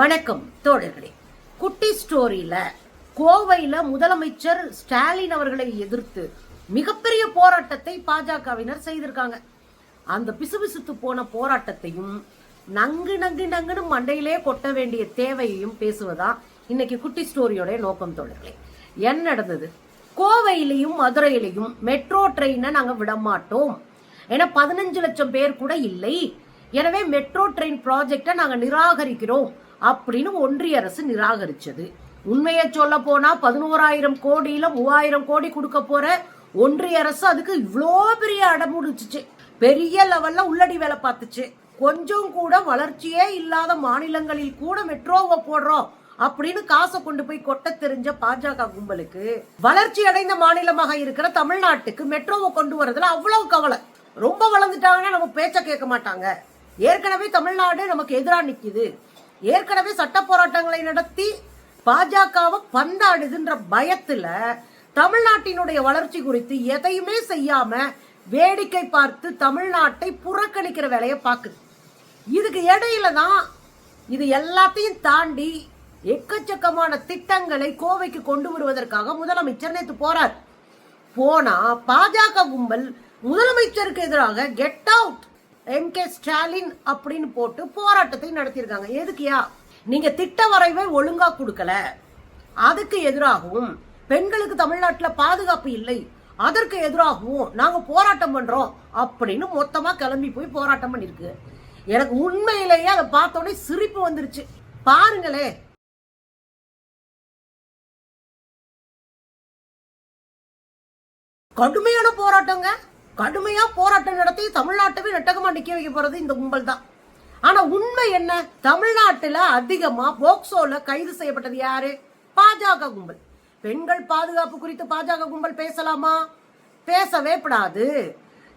வணக்கம் தோழர்களே. குட்டி ஸ்டோரியில கோவையில முதலமைச்சர் ஸ்டாலின் அவர்களை எதிர்த்து மிகப்பெரிய போராட்டத்தை பாஜகவினர் செய்திருக்காங்க. அந்த பிசுபிசுத்து போன போராட்டத்தையும் நங்கு நங்கு நங்குன்னு மண்டையிலே கொட்ட வேண்டிய தேவையையும் பேசுவதா இன்னைக்கு குட்டி ஸ்டோரியோட நோக்கம் தோழர்களே. என்ன நடந்தது? கோவையிலையும் மதுரையிலையும் மெட்ரோ ட்ரெயினை நாங்க விடமாட்டோம். ஏன்னா பதினஞ்சு லட்சம் பேர் கூட இல்லை. எனவே மெட்ரோ ட்ரெயின் ப்ராஜெக்டை நாங்கள் நிராகரிக்கிறோம். அப்படின்னு ஒன்றிய அரசு நிராகரிச்சது. உண்மையை சொல்ல போனா பதினோராயிரம் கோடியில மூவாயிரம் கோடி கொடுக்க போற ஒன்றிய அரசு அதுக்கு இவ்வளோ பெரிய அடமுடிச்சிச்சு பெரிய லெவல்ல உள்ளடி வேலை பார்த்துச்சு. கொஞ்சம் கூட வளர்ச்சியே இல்லாத மாநிலங்களில் கூட மெட்ரோவை போடுறோம் அப்படின்னு காசை கொண்டு போய் கொட்ட தெரிஞ்ச பாஜக கும்பலுக்கு வளர்ச்சி அடைந்த மாநிலமாக இருக்கிற தமிழ்நாட்டுக்கு மெட்ரோவை கொண்டு வரதுல அவ்வளவு கவலை. ரொம்ப வளர்ந்துட்டாங்கன்னா நம்ம பேச்ச கேட்க மாட்டாங்க. ஏற்கனவே தமிழ்நாடு நமக்கு எதிராக நிக்குது. ஏற்கனவே சட்ட போராட்டங்களை நடத்தி பாஜகவை பந்தாடுதுன்ற பயத்துல தமிழ்நாட்டினுடைய வளர்ச்சி குறித்து எதையுமே செய்யாம வேடிக்கை பார்த்து தமிழ்நாட்டை புறக்கணிக்கிற வேலையை பார்க்குது. இதுக்கு இடையில தான் இது எல்லாத்தையும் தாண்டி எக்கச்சக்கமான திட்டங்களை கோவைக்கு கொண்டு வருவதற்காக முதலமைச்சர் நேற்று போறார். போனா பாஜக கும்பல் முதலமைச்சருக்கு எதிராக get out M K Stalin அப்படின்னு போட்டு போராட்டத்தை நடத்தியிருக்காங்க. எதுக்கியா நீங்க திட்ட வரைவை ஒழுங்கா கொடுக்கல. அதுக்கு எதிராகவும் பெண்களுக்கு தமிழ்நாட்டில் பாதுகாப்பு இல்லை. அதற்கு எதிராகவும் நாங்க போராட்டம் பண்றோம் அப்படின்னு மொத்தமா கிளம்பி போய் போராட்டம் பண்ணிருக்கு. எனக்கு உண்மையிலேயே அதை பார்த்தோன்னே சிரிப்பு வந்துருச்சு. பாருங்களே. கடுமையான போராட்டங்க. கடுமையா போராட்டம் நடத்தி தமிழ்நாட்டவே நெட்டகமா நிக்க வைக்க போறது இந்த கும்பல் தான். ஆனா உண்மை என்ன? தமிழ்நாட்டுல அதிகமா போக்சோல கைது செய்யப்பட்டது யாரு? பாஜக கும்பல். பெண்கள் பாதுகாப்பு குறித்து பாஜக கும்பல் பேசலாமா? பேசவே படாது.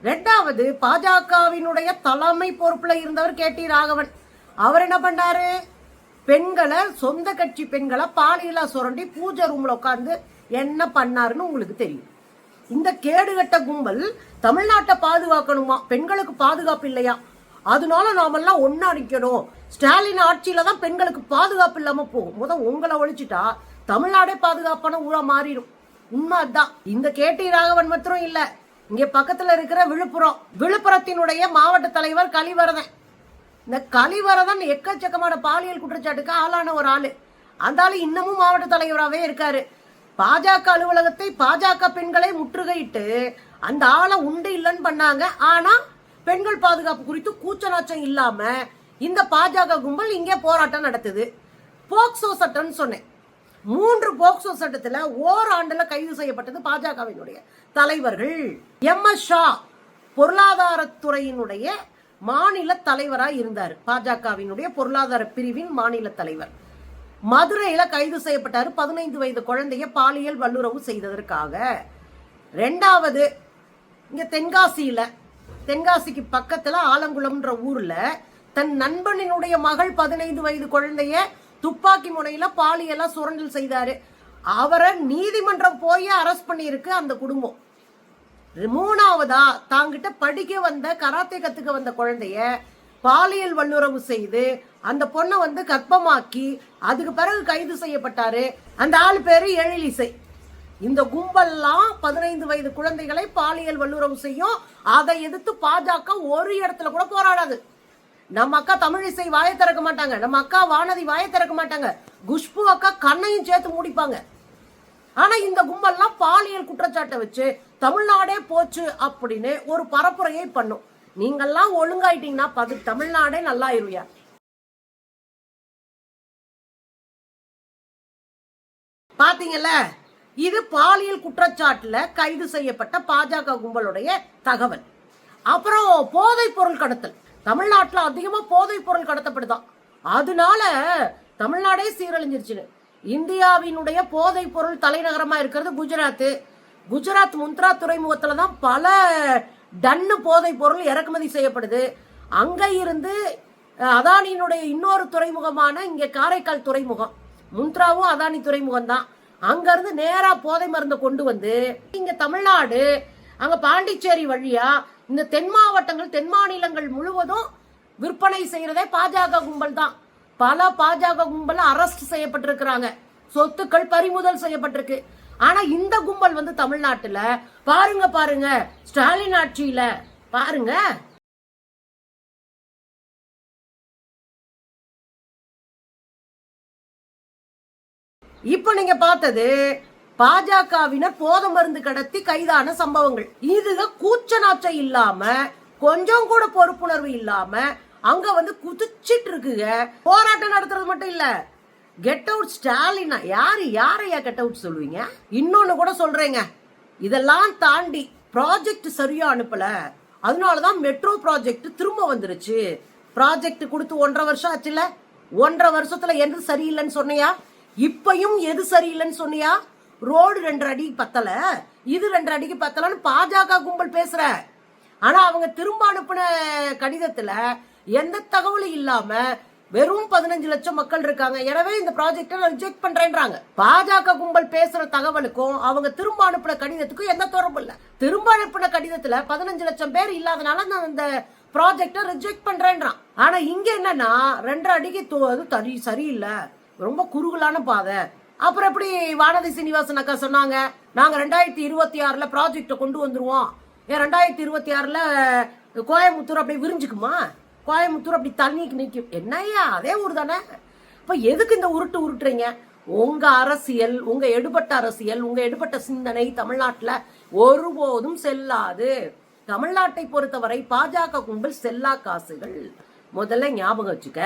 ரெண்டாவது பாஜகவினுடைய தலைமை பொறுப்புல இருந்தவர் கே டி ராகவன். அவர் என்ன பண்ணாரு? பெண்களை சொந்த கட்சி பெண்களை பாலியலா சுரண்டி பூஜை ரூம்ல உட்காந்து என்ன பண்ணாருன்னு உங்களுக்கு தெரியும். இந்த கேடுகட்ட கும்பல் தமிழ்நாட்டை பாதுகாக்கணுமா? பெண்களுக்கு பாதுகாப்பு இல்லையா? அதனால நாமெல்லாம் ஒன்னா நிக்கணும். ஸ்டாலின் ஆட்சியில தான் பெண்களுக்கு பாதுகாப்பு இல்லாம போகும். முத உங்களை ஒழிச்சிட்டா தமிழ்நாடே பாதுகாப்பான ஊரா மாறிடும். உண்மை அதான் இந்த கேடி ராகவன் மாத்திரம் இல்ல. இங்க பக்கத்துல இருக்கிற விழுப்புரம். விழுப்புரத்தினுடைய மாவட்ட தலைவர் கலிவரதன். இந்த கலிவரதன் எக்கச்சக்கமான பாலியல் குற்றச்சாட்டுக்கு ஆளான ஒரு ஆளு. அந்த ஆளு இன்னமும் மாவட்ட தலைவராகவே இருக்காரு. பாஜக அலுவலகத்தை பாஜக பெண்களை முற்றுகையிட்டு அந்த ஆளை உண்டு இல்லைன்னு பண்ணாங்க. ஆனா பெண்கள் பாதுகாப்பு குறித்து கூச்ச நாச்சம் இல்லாம இந்த பாஜக கும்பல் இங்கே போராட்டம் நடத்துது. போக்சோ சட்டம்னு சொன்னேன். மூன்று போக்சோ சட்டத்துல ஓராண்டுல கைது செய்யப்பட்டது பாஜகவினுடைய தலைவர்கள். எம். எஸ். ஷா பொருளாதாரத்துறையினுடைய மாநில தலைவராக இருந்தார். பாஜகவினுடைய பொருளாதார பிரிவின் மாநில தலைவர். மதுரையில கைது செய்யப்பட்டாரு பதினைந்து வயது குழந்தைய பாலியல் வல்லுறவு செய்ததற்காக. ரெண்டாவது இங்க தென்காசியில தென்காசிக்கு பக்கத்துல ஆலங்குளம்ன்ற ஊர்ல தன் நண்பனினுடைய மகள் பதினைந்து வயது குழந்தைய துப்பாக்கி முனையில பாலியலா சுரண்டல் செய்தாரு. அவரை நீதிமன்றம் போய் அரெஸ்ட் பண்ணியிருக்கு அந்த குடும்பம். மூணாவதா தாங்கிட்ட படிக்க வந்த கராத்தே கத்துக்க வந்த குழந்தைய பாலியல் வல்லுறவு செய்து அந்த பொண்ணை வந்து கற்பமாக்கி அதுக்கு பிறகு கைது செய்யப்பட்டாரு. அந்த ஆள் பேரு எழிலிசை. இந்த கும்பல்லாம் பதினைந்து வயது குழந்தைகளை பாலியல் வல்லுறவு செய்யும். அதை எதிர்த்து பாஜக ஒரு இடத்துல கூட போராடாது. நம்ம அக்கா தமிழிசை வாயை திறக்க மாட்டாங்க. நம்ம அக்கா வானதி வாயை திறக்க மாட்டாங்க. குஷ்பு அக்கா கண்ணையும் சேர்த்து மூடிப்பாங்க. ஆனா இந்த கும்பல்லாம் பாலியல் குற்றச்சாட்டை வச்சு தமிழ்நாடே போச்சு அப்படின்னு ஒரு பரப்புரையை பண்ணும். நீங்கெல்லாம் ஒழுங்காயிட்டீங்கன்னா பது தமிழ்நாடே நல்லா இருவியா பாத்தீங்கல்ல இது பாலியல் குற்றச்சாட்டுல கைது செய்யப்பட்ட பாஜக கும்பலுடைய தகவல். அப்புறம் போதைப் பொருள் கடத்தல். தமிழ்நாட்டுல அதிகமா போதைப் பொருள் கடத்தப்படுதான் அதனால தமிழ்நாடே சீரழிஞ்சிருச்சுன்னு இந்தியாவினுடைய போதைப் பொருள் தலைநகரமா இருக்கிறது குஜராத் குஜராத் முந்த்ரா துறைமுகத்துல தான் பல டன்னு போதைப் பொருள் இறக்குமதி செய்யப்படுது. அங்கே இருந்து அதானியினுடைய இன்னொரு துறைமுகமான இங்கே காரைக்கால் துறைமுகம். முந்த்ராவும் அதானி துறைமுகம் தான் அங்கேருந்து நேராக போதை மருந்தை கொண்டு வந்து இங்கே தமிழ்நாடு அங்கே பாண்டிச்சேரி வழியாக இந்த தென் மாவட்டங்கள் தென் மாநிலங்கள் முழுவதும் விற்பனை செய்கிறதே பாஜக கும்பல் தான். பல பாஜக கும்பல் அரெஸ்ட் செய்யப்பட்டிருக்கிறாங்க. சொத்துக்கள் பறிமுதல் செய்யப்பட்டிருக்கு. ஆனா இந்த கும்பல் வந்து தமிழ்நாட்டுல. பாருங்க பாருங்க. ஸ்டாலின் ஆட்சியில. பாருங்க. இப்ப நீங்க பார்த்தது பாஜகவினர் போத மருந்து கடத்தி கைதான சம்பவங்கள். இதுல கூச்ச நாச்சம் இல்லாம கொஞ்சம் கூட பொறுப்புணர்வு இல்லாம அங்க வந்து குதிச்சிட்டு இருக்குங்க. போராட்டம் நடத்துறது மட்டும் இல்ல. கெட் அவுட் ஸ்டாலினா யாரு யாரையா கெட் அவுட் சொல்லுவீங்க? இன்னொன்னு கூட சொல்றேங்க. இதெல்லாம் தாண்டி ப்ராஜெக்ட் சரியா அனுப்பல. அதனாலதான் மெட்ரோ ப்ராஜெக்ட் திரும்ப வந்துருச்சு. ப்ராஜெக்ட் கொடுத்து ஒன்றரை வருஷம் ஆச்சுல ஒன்றரை வருஷத்துல எது சரியில்லைன்னு சொன்னியா? இப்பயும் எது சரியில்லைன்னு சொன்னியா? ரோடு ரெண்டு அடி பத்தல. இது ரெண்டு அடிக்கு பத்தலன்னு பாஜக கும்பல் பேசுற. ஆனா அவங்க திரும்ப அனுப்பின கடிதத்துல எந்த தகவலும் இல்லாம வெறும் பதினஞ்சு லட்சம் மக்கள் இருக்காங்க. எனவே இந்த ப்ராஜெக்டை ரிஜெக்ட் பண்றேன்றாங்க. பாஜக கும்பல் பேசுற தகவலுக்கும் அவங்க திரும்ப அனுப்பின கடிதத்துக்கும் எந்த தொடர்பு இல்ல. திரும்ப அனுப்பின கடிதத்துல பதினஞ்சு லட்சம் பேர் இல்லாதனால நான் இந்த ப்ராஜெக்டை ரிஜெக்ட் பண்றேன்றான். ஆனா இங்க என்னன்னா ரெண்டரை அடிக்கு தோ- அது தரி சரியில்லை. ரொம்ப குறுகலான பாதை. அப்புறம் எப்படி வானதி சீனிவாசன் அக்கா சொன்னாங்க நாங்க ரெண்டாயிரத்தி இருபத்தி ஆறுல ப்ராஜெக்டை கொண்டு வந்துருவோம். ஏன் ரெண்டாயிரத்தி இருபத்தி ஆறுல கோயம்புத்தூர் அப்படியே விரிஞ்சுக்குமா? கோயம்புத்தூர் அப்படி தண்ணிக்கு நிற்கும் என்னையா அதே ஊர் தானே? இப்போ எதுக்கு இந்த உருட்டு உருட்டுறீங்க? உங்க அரசியல் உங்க எடுபட்ட அரசியல் உங்க எடுபட்ட சிந்தனை தமிழ்நாட்டுல ஒருபோதும் செல்லாது. தமிழ்நாட்டை பொறுத்தவரை பாஜக கும்பல் செல்லா காசுகள். முதல்ல ஞாபகம் வச்சுக்க.